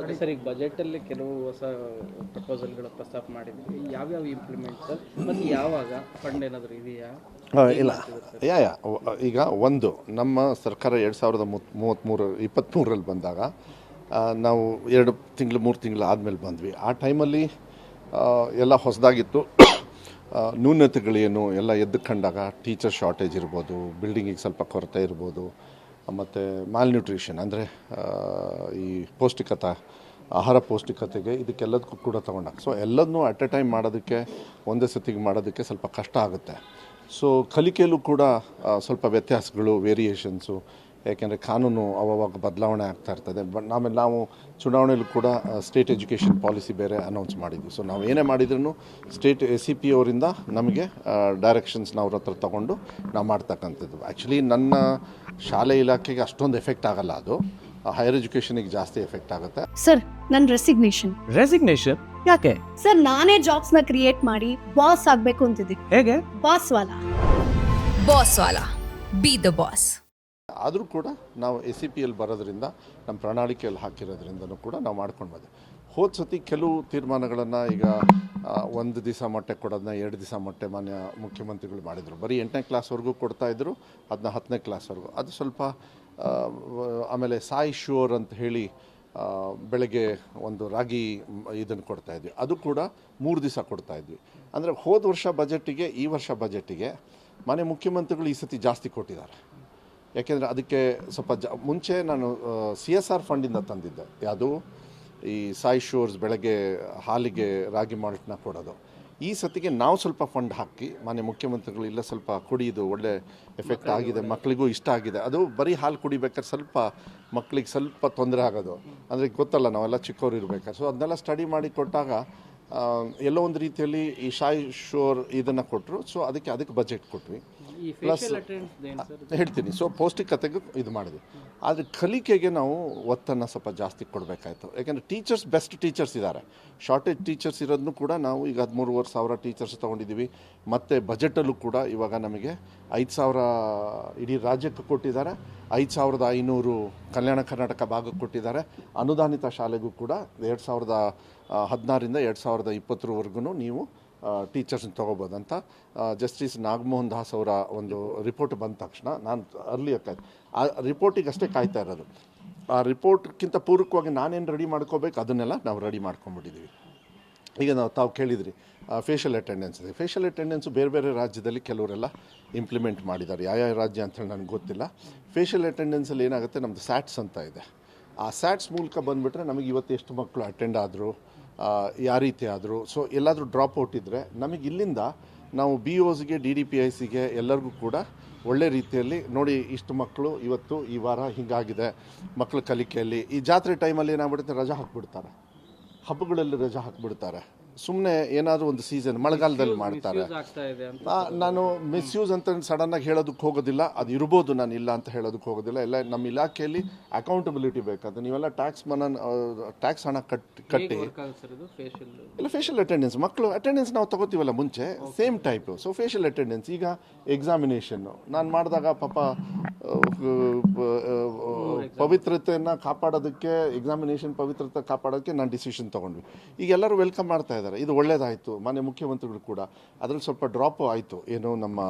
Okay sir ಈಗ ಬಜೆಟಲ್ಲಿ ಕೆಲವು ಹೊಸ ಪ್ರಪೋಸಲ್ಗಳ ಪ್ರಸ್ತಾಪ ಮಾಡಿದ್ವಿ ಯಾವ ಇಂಪ್ಲಿಮೆಂಟ್ ಸರ್? ಮತ್ತು ಯಾವಾಗ ಫಂಡ್ ಏನಾದರೂ ಇದೆಯಾ? ಇಲ್ಲ. ಯಾ ಯಾ ಈಗ ಒಂದು ನಮ್ಮ ಸರ್ಕಾರ ಎರಡು ಸಾವಿರದ ಮುತ್ ಮೂವತ್ತ್ಮೂರು ಇಪ್ಪತ್ತ್ಮೂರರಲ್ಲಿ ಬಂದಾಗ ನಾವು ಎರಡು ತಿಂಗಳು ಮೂರು ತಿಂಗಳು ಆದಮೇಲೆ ಬಂದ್ವಿ. ಆ ಟೈಮಲ್ಲಿ ಎಲ್ಲ ಹೊಸದಾಗಿತ್ತು. ನ್ಯೂನತೆಗಳೇನು ಎಲ್ಲ ಎದ್ದು ಕಂಡಾಗ ಟೀಚರ್ ಶಾರ್ಟೇಜ್ ಇರ್ಬೋದು ಬಿಲ್ಡಿಂಗಿಗೆ ಸ್ವಲ್ಪ ಕೊರತೆ ಇರ್ಬೋದು ಮತ್ತು ಮಾಲ್ನ್ಯೂಟ್ರಿಷನ್ ಅಂದರೆ ಈ ಪೌಷ್ಟಿಕತೆ, ಆಹಾರ ಪೌಷ್ಟಿಕತೆಗೆ ಇದಕ್ಕೆಲ್ಲದಕ್ಕೂ ಕೂಡ ತಗೊಂಡಾಗ ಸೊ ಎಲ್ಲದನ್ನೂ ಅಟ್ ಎ ಟೈಮ್ ಮಾಡೋದಕ್ಕೆ, ಒಂದೇ ಸತಿಗೆ ಮಾಡೋದಕ್ಕೆ ಸ್ವಲ್ಪ ಕಷ್ಟ ಆಗುತ್ತೆ. ಸೊ ಕಲಿಕೆಯಲ್ಲೂ ಕೂಡ ಸ್ವಲ್ಪ ವ್ಯತ್ಯಾಸಗಳು ವೇರಿಯೇಷನ್ಸು ಯಾಕೆಂದರೆ ಕಾನೂನು ಅವಾಗ ಬದಲಾವಣೆ ಆಗ್ತಾ ಇರ್ತದೆ. ಬಟ್ ಆಮೇಲೆ ನಾವು ಚುನಾವಣೆಯಲ್ಲೂ ಕೂಡ ಸ್ಟೇಟ್ ಎಜುಕೇಷನ್ ಪಾಲಿಸಿ ಬೇರೆ ಅನೌನ್ಸ್ ಮಾಡಿದ್ವಿ. ಸೊ ನಾವು ಏನೇ ಮಾಡಿದ್ರೂ ಸ್ಟೇಟ್ ಎ ಸಿ ಪಿ ಅವರಿಂದ ನಮಗೆ ಡೈರೆಕ್ಷನ್ಸ್ ಅವ್ರ ಹತ್ರ ತಗೊಂಡು ನಾವು ಮಾಡ್ತಕ್ಕಂಥದ್ದು. ಆ್ಯಕ್ಚುಲಿ ನನ್ನ ಶಾಲೆ ಇಲಾಖೆಗೆ ಅಷ್ಟೊಂದು ಎಫೆಕ್ಟ್ ಆಗಲ್ಲ ಅದು. ಹೈಯರ್ ಎಜುಕೇಶನ್ಗೆ ಜಾಸ್ತಿ ಎಫೆಕ್ಟ್ ಆಗುತ್ತೆ. ಸರ್ ನನ್ನ ರೆಸಿಗ್ನೇಷನ್ ರೆಸಿಗ್ನೇಷನ್ ಯಾಕೆ? ಸರ್ ನಾನೇ ಜಾಬ್ಸ್ನ ಕ್ರಿಯೇಟ್ ಮಾಡಿ ಬಾಸ್ ಆಗ್ಬೇಕು ಅಂತಿದ್ದೀನಿ ಹೇಗೆ? ಬಾಸ್ ವಾಲಾ. ಬಾಸ್ ವಾಲಾ. ಬಿ ದ ಬಾಸ್ ಆದರೂ ಕೂಡ ನಾವು ಎ ಸಿ ಪಿ ಎಲ್ ಬರೋದ್ರಿಂದ, ನಮ್ಮ ಪ್ರಣಾಳಿಕೆಯಲ್ಲಿ ಹಾಕಿರೋದ್ರಿಂದನೂ ಕೂಡ ನಾವು ಮಾಡ್ಕೊಂಡು ಬಂದೆ. ಹೋದ ಸತಿ ಕೆಲವು ತೀರ್ಮಾನಗಳನ್ನು ಈಗ ಒಂದು ದಿವಸ ಮೊಟ್ಟೆ ಕೊಡೋದನ್ನ ಎರಡು ದಿವಸ ಮೊಟ್ಟೆ ಮಾನ್ಯ ಮುಖ್ಯಮಂತ್ರಿಗಳು ಮಾಡಿದರು. ಬರೀ ಎಂಟನೇ ಕ್ಲಾಸ್ವರೆಗೂ ಕೊಡ್ತಾಯಿದ್ರು ಅದನ್ನ ಹತ್ತನೇ ಕ್ಲಾಸ್ವರೆಗೂ ಅದು ಸ್ವಲ್ಪ ಆಮೇಲೆ ಸಾಯಿ ಶೋರ್ ಅಂತ ಹೇಳಿ ಬೆಳಗ್ಗೆ ಒಂದು ರಾಗಿ ಇದನ್ನು ಕೊಡ್ತಾ ಇದ್ವಿ. ಅದು ಕೂಡ ಮೂರು ದಿವಸ ಕೊಡ್ತಾ ಇದ್ವಿ. ಅಂದರೆ ಹೋದ ವರ್ಷ ಬಜೆಟಿಗೆ ಈ ವರ್ಷ ಬಜೆಟಿಗೆ ಮನೆ ಮುಖ್ಯಮಂತ್ರಿಗಳು ಈ ಸತಿ ಜಾಸ್ತಿ ಕೊಟ್ಟಿದ್ದಾರೆ. ಯಾಕೆಂದರೆ ಅದಕ್ಕೆ ಸ್ವಲ್ಪ ಜ, ಮುಂಚೆ ನಾನು ಸಿ ಎಸ್ ಆರ್ ಫಂಡಿಂದ ತಂದಿದ್ದೆ. ಯಾವುದು? ಈ ಸಾಯಿ ಶೋರ್ಸ್ ಬೆಳಗ್ಗೆ ಹಾಲಿಗೆ ರಾಗಿ ಮಾಲ್ಟ್ನ ಕೊಡೋದು. ಈ ಸತಿಗೆ ನಾವು ಸ್ವಲ್ಪ ಫಂಡ್ ಹಾಕಿ, ಮಾನ್ಯ ಮುಖ್ಯಮಂತ್ರಿಗಳು ಇಲ್ಲ ಸ್ವಲ್ಪ ಕುಡಿಯೋದು ಒಳ್ಳೆ ಎಫೆಕ್ಟ್ ಆಗಿದೆ ಮಕ್ಕಳಿಗೂ ಇಷ್ಟ ಆಗಿದೆ. ಅದು ಬರೀ ಹಾಲು ಕುಡಿಬೇಕಾದ್ರೆ ಸ್ವಲ್ಪ ಮಕ್ಕಳಿಗೆ ಸ್ವಲ್ಪ ತೊಂದರೆ ಆಗೋದು. ಅಂದರೆ ಗೊತ್ತಲ್ಲ, ನಾವೆಲ್ಲ ಚಿಕ್ಕವ್ರು ಇರಬೇಕಾದ್ರೆ. ಸೊ ಅದನ್ನೆಲ್ಲ ಸ್ಟಡಿ ಮಾಡಿ ಕೊಟ್ಟಾಗ ಎಲ್ಲೋ ಒಂದು ರೀತಿಯಲ್ಲಿ ಈ ಶಾಯಿ ಶೋರ್ ಇದನ್ನು ಕೊಟ್ಟರು ಸೊ ಅದಕ್ಕೆ ಅದಕ್ಕೆ ಬಜೆಟ್ ಕೊಟ್ವಿ. ಪ್ಲಸ್ ಹೇಳ್ತೀನಿ. ಸೊ ಪೌಷ್ಟಿಕತೆಗೆ ಇದು ಮಾಡಿದ್ವಿ. ಆದರೆ ಕಲಿಕೆಗೆ ನಾವು ಒತ್ತನ್ನು ಸ್ವಲ್ಪ ಜಾಸ್ತಿ ಕೊಡಬೇಕಾಯ್ತು. ಯಾಕೆಂದರೆ ಟೀಚರ್ಸ್ ಬೆಸ್ಟ್ ಟೀಚರ್ಸ್ ಇದ್ದಾರೆ ಶಾರ್ಟೇಜ್ ಟೀಚರ್ಸ್ ಇರೋದನ್ನು ಕೂಡ ನಾವು ಈಗ ಹದಿಮೂರುವರೆ ಸಾವಿರ ಟೀಚರ್ಸ್ ತೊಗೊಂಡಿದ್ದೀವಿ ಮತ್ತು ಬಜೆಟಲ್ಲೂ ಕೂಡ ಇವಾಗ ನಮಗೆ ಐದು ಸಾವಿರ ಇಡೀ ರಾಜ್ಯಕ್ಕೆ ಕೊಟ್ಟಿದ್ದಾರೆ. ಐದು ಸಾವಿರದ ಐನೂರು ಕಲ್ಯಾಣ ಕರ್ನಾಟಕ ಭಾಗಕ್ಕೆ ಕೊಟ್ಟಿದ್ದಾರೆ. ಅನುದಾನಿತ ಶಾಲೆಗೂ ಕೂಡ ಎರಡು ಸಾವಿರದ ಹದಿನಾರರಿಂದ ಎರಡು ಸಾವಿರದ ಇಪ್ಪತ್ತರವರೆಗೂ ನೀವು ಟೀಚರ್ಸ್ನ ಅಂತ. ಜಸ್ಟಿಸ್ ನಾಗಮೋಹನ್ ದಾಸ್ ಅವರ ಒಂದು ರಿಪೋರ್ಟ್ ಬಂದ ತಕ್ಷಣ ನಾನು ಅರ್ಲಿ ಕಾಯ್ತು ಆ ರಿಪೋರ್ಟಿಗೆ ಅಷ್ಟೇ ಕಾಯ್ತಾ ಇರೋದು. ಆ ರಿಪೋರ್ಟ್ಗಿಂತ ಪೂರಕವಾಗಿ ನಾನೇನು ರೆಡಿ ಮಾಡ್ಕೋಬೇಕು, ಅದನ್ನೆಲ್ಲ ನಾವು ರೆಡಿ ಮಾಡ್ಕೊಂಡ್ಬಿಟ್ಟಿದ್ದೀವಿ ಈಗ ನಾವು ತಾವು ಕೇಳಿದ್ರಿ ಫೇಶಿಯಲ್ ಅಟೆಂಡೆನ್ಸ್ ಇದೆ. ಫೇಶಿಯಲ್ ಅಟೆಂಡೆನ್ಸು ಬೇರೆ ಬೇರೆ ರಾಜ್ಯದಲ್ಲಿ ಕೆಲವರೆಲ್ಲ ಇಂಪ್ಲಿಮೆಂಟ್ ಮಾಡಿದ್ದಾರೆ. ಯಾವ ಯಾವ ರಾಜ್ಯ ಅಂತೇಳಿ ನನಗೆ ಗೊತ್ತಿಲ್ಲ. ಫೇಶಿಯಲ್ ಅಟೆಂಡೆನ್ಸಲ್ಲಿ ಏನಾಗುತ್ತೆ ನಮ್ಮದು ಸ್ಯಾಟ್ಸ್ ಅಂತ ಇದೆ. ಆ ಸ್ಯಾಟ್ಸ್ ಮೂಲಕ ಬಂದುಬಿಟ್ರೆ ನಮಗೆ ಇವತ್ತು ಎಷ್ಟು ಮಕ್ಕಳು ಅಟೆಂಡ್ ಆದರು ಯಾವ ರೀತಿ ಆದರೂ. ಸೊ ಎಲ್ಲಾದರೂ ಡ್ರಾಪ್ ಔಟ್ ಇದ್ದರೆ ನಮಗೆ ಇಲ್ಲಿಂದ ನಾವು ಬಿ ಓಸ್ಗೆ ಡಿ ಡಿ ಪಿ ಐ ಸಿಗೆ ಎಲ್ಲರಿಗೂ ಕೂಡ ಒಳ್ಳೆ ರೀತಿಯಲ್ಲಿ ನೋಡಿ ಇಷ್ಟು ಮಕ್ಕಳು ಇವತ್ತು ಈ ವಾರ ಹಿಂಗಾಗಿದೆ. ಮಕ್ಕಳ ಕಲಿಕೆಯಲ್ಲಿ. ಈ ಜಾತ್ರೆ ಟೈಮಲ್ಲಿ ಏನಾಗ್ಬಿಡುತ್ತೆ? ರಜಾ ಹಾಕ್ಬಿಡ್ತಾರೆ. ಹಬ್ಬಗಳಲ್ಲಿ ರಜಾ ಹಾಕ್ಬಿಡ್ತಾರೆ. ಸುಮ್ಮನೆ ಏನಾದರೂ ಒಂದು ಸೀಸನ್ ಮಳೆಗಾಲದಲ್ಲಿ ಮಾಡ್ತಾರೆ. ನಾನು ಮಿಸ್ಯೂಸ್ ಅಂತ ಸಡನ್ನಾಗಿ ಹೇಳೋದಕ್ಕೆ ಹೋಗೋದಿಲ್ಲ. ಅದು ಇರ್ಬೋದು ನಾನು ಇಲ್ಲ ಅಂತ ಹೇಳೋದಕ್ಕೆ ಹೋಗೋದಿಲ್ಲ. ಎಲ್ಲ ನಮ್ಮ ಇಲಾಖೆಯಲ್ಲಿ ಅಕೌಂಟಬಿಲಿಟಿ ಬೇಕಾದ್ರೆ ನೀವೆಲ್ಲ ಟ್ಯಾಕ್ಸ್ ಮನ ಟ್ಯಾಕ್ಸ್ ಹಣ ಕಟ್ ಕಟ್ಟಿ. ಇಲ್ಲ ಫೇಷಿಯಲ್ ಅಟೆಂಡೆನ್ಸ್ ಮಕ್ಕಳು ಅಟೆಂಡೆನ್ಸ್ ನಾವು ತಗೋತೀವಲ್ಲ ಮುಂಚೆ? Same type so facial attendance ಈಗ ಎಕ್ಸಾಮಿನೇಷನ್ನು ನಾನು ಮಾಡಿದಾಗ ಪಾಪ ಪವಿತ್ರತೆಯನ್ನು ಕಾಪಾಡೋದಕ್ಕೆ ಎಕ್ಸಾಮಿನೇಷನ್ ಪವಿತ್ರತೆ ಕಾಪಾಡೋಕ್ಕೆ ನಾನು ಡಿಸಿಷನ್ ತೊಗೊಂಡ್ವಿ. ಈಗ ಎಲ್ಲರೂ ವೆಲ್ಕಮ್ ಮಾಡ್ತಾ ಇದ್ದಾರೆ. ಇದು ಒಳ್ಳೇದಾಯಿತು. ಮಾನ್ಯ ಮುಖ್ಯಮಂತ್ರಿಗಳು ಕೂಡ. ಅದರಲ್ಲಿ ಸ್ವಲ್ಪ ಡ್ರಾಪ್ ಆಯಿತು. ಏನು ನಮ್ಮ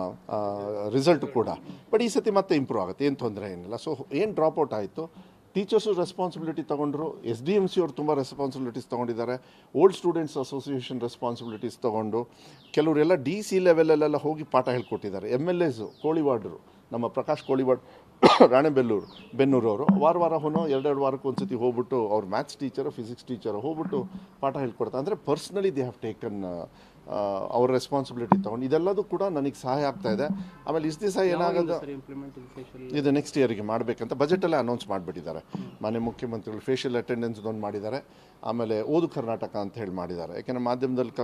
ರಿಸಲ್ಟ್ ಕೂಡ. ಬಟ್ ಈ ಸತಿ ಮತ್ತೆ ಇಂಪ್ರೂವ್ ಆಗುತ್ತೆ. ಏನು ತೊಂದರೆ ಏನಿಲ್ಲ. ಸೊ ಏನು ಡ್ರಾಪ್ ಔಟ್ ಆಯಿತು? ಟೀಚರ್ಸು ರೆಸ್ಪಾನ್ಸಿಬಿಲಿಟಿ ತೊಗೊಂಡ್ರು. ಎಸ್ ಡಿ ಎಂ ಸಿ ಅವರು ತುಂಬ ರೆಸ್ಪಾನ್ಸಿಬಿಲಿಟೀಸ್ ತೊಗೊಂಡಿದ್ದಾರೆ. ಓಲ್ಡ್ ಸ್ಟೂಡೆಂಟ್ಸ್ ಅಸೋಸಿಯೇಷನ್ ರೆಸ್ಪಾನ್ಸಿಬಿಲಿಟೀಸ್ ತೊಗೊಂಡು. ಕೆಲವರೆಲ್ಲ ಡಿ ಸಿ ಲೆವೆಲಲ್ಲೆಲ್ಲ ಹೋಗಿ ಪಾಠ ಹೇಳ್ಕೊಟ್ಟಿದ್ದಾರೆ. ಎಂ ಎಲ್ ಎಸು ಕೋಳಿವಾಡ್ರು ನಮ್ಮ ಪ್ರಕಾಶ್ ಕೋಳಿವಾಡ್ ರಾಣೆಬೆಲ್ಲೂರು ಬೆನ್ನೂರು ಅವರು ವಾರ ವಾರ ಹೋನು, ಎರಡೆರಡು ವಾರಕ್ಕೆ ಒಂದ್ಸತಿ ಹೋಗ್ಬಿಟ್ಟು, ಅವ್ರು ಮ್ಯಾಥ್ಸ್ ಟೀಚರು ಫಿಸಿಕ್ಸ್ ಟೀಚರು ಹೋಗ್ಬಿಟ್ಟು ಪಾಠ ಹೇಳ್ಕೊಡ್ತಾರೆ. ಅಂದರೆ ಪರ್ಸ್ನಲಿ ದೇ ಹ್ಯಾವ್ ಟೇಕನ್ ಅವ್ರ ರೆಸ್ಪಾನ್ಸಿಬಿಲಿಟಿ ತಗೊಂಡು ಇದೆಲ್ಲದೂ ಕೂಡ ನನಗೆ ಸಹಾಯ ಆಗ್ತಾ ಇದೆ. ಆಮೇಲೆ ಇಷ್ಟು ದಿವಸ ಏನಾಗೋದು ಫೇಶಿಯಲ್ ಇದು ನೆಕ್ಸ್ಟ್ ಇಯರ್ಗೆ ಮಾಡಬೇಕಂತ ಬಜೆಟಲ್ಲೇ ಅನೌನ್ಸ್ ಮಾಡಿಬಿಟ್ಟಿದ್ದಾರೆ. ಮಾನ್ಯ ಮುಖ್ಯಮಂತ್ರಿಗಳು ಫೇಶಿಯಲ್ ಅಟೆಂಡೆನ್ಸ್ ಒಂದು ಮಾಡಿದ್ದಾರೆ. ಆಮೇಲೆ ಓದು ಕರ್ನಾಟಕ ಅಂತ ಹೇಳಿ ಮಾಡಿದ್ದಾರೆ. ಯಾಕೆಂದರೆ ಮಾಧ್ಯಮದಲ್ಲಿ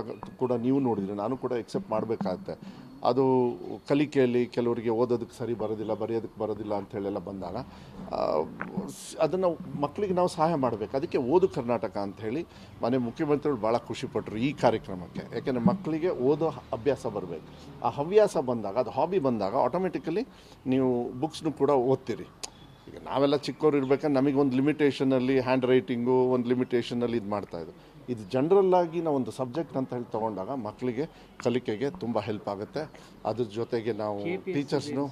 ಕೂಡ ನೀವು ನೋಡಿದರೆ ನಾನು ಕೂಡ ಎಕ್ಸೆಪ್ಟ್ ಮಾಡಬೇಕಾಗತ್ತೆ. ಅದು ಕಲಿಕೆಯಲ್ಲಿ ಕೆಲವರಿಗೆ ಓದೋದಕ್ಕೆ ಸರಿ ಬರೋದಿಲ್ಲ ಬರೆಯೋದಕ್ಕೆ ಬರೋದಿಲ್ಲ ಅಂಥೇಳೆಲ್ಲ ಬಂದಾಗ ಅದನ್ನು ಮಕ್ಕಳಿಗೆ ನಾವು ಸಹಾಯ ಮಾಡಬೇಕು. ಅದಕ್ಕೆ ಓದು ಕರ್ನಾಟಕ ಅಂತ ಹೇಳಿ ಮನೆ ಮುಖ್ಯಮಂತ್ರಿಗಳು ಭಾಳ ಖುಷಿಪಟ್ಟರು ಈ ಕಾರ್ಯಕ್ರಮಕ್ಕೆ. ಯಾಕೆಂದರೆ ಮಕ್ಕಳಿಗೆ ಓದೋ ಅಭ್ಯಾಸ ಬರಬೇಕು. ಆ ಹವ್ಯಾಸ ಬಂದಾಗ ಅದು ಹಾಬಿ ಬಂದಾಗ ಆಟೋಮೆಟಿಕಲಿ ನೀವು ಬುಕ್ಸ್ನು ಕೂಡ ಓದ್ತೀರಿ. ಈಗ ನಾವೆಲ್ಲ ಚಿಕ್ಕವ್ರು ಇರ್ಬೇಕಾದ್ರೆ ನಮಗೆ ಒಂದು ಲಿಮಿಟೇಷನಲ್ಲಿ ಹ್ಯಾಂಡ್ ರೈಟಿಂಗು ಒಂದು ಲಿಮಿಟೇಷನಲ್ಲಿ ಇದು ಮಾಡ್ತಾಯಿದ್ದು ಇದು ಜನರಲ್ ಆಗಿ ನಾವು ಒಂದು ಸಬ್ಜೆಕ್ಟ್ ಅಂತ ಹೇಳಿ ತೊಗೊಂಡಾಗ ಮಕ್ಕಳಿಗೆ ಕಲಿಕೆಗೆ ತುಂಬ ಹೆಲ್ಪ್ ಆಗುತ್ತೆ. ಅದ್ರ ಜೊತೆಗೆ ನಾವು ಟೀಚರ್ಸ್ನು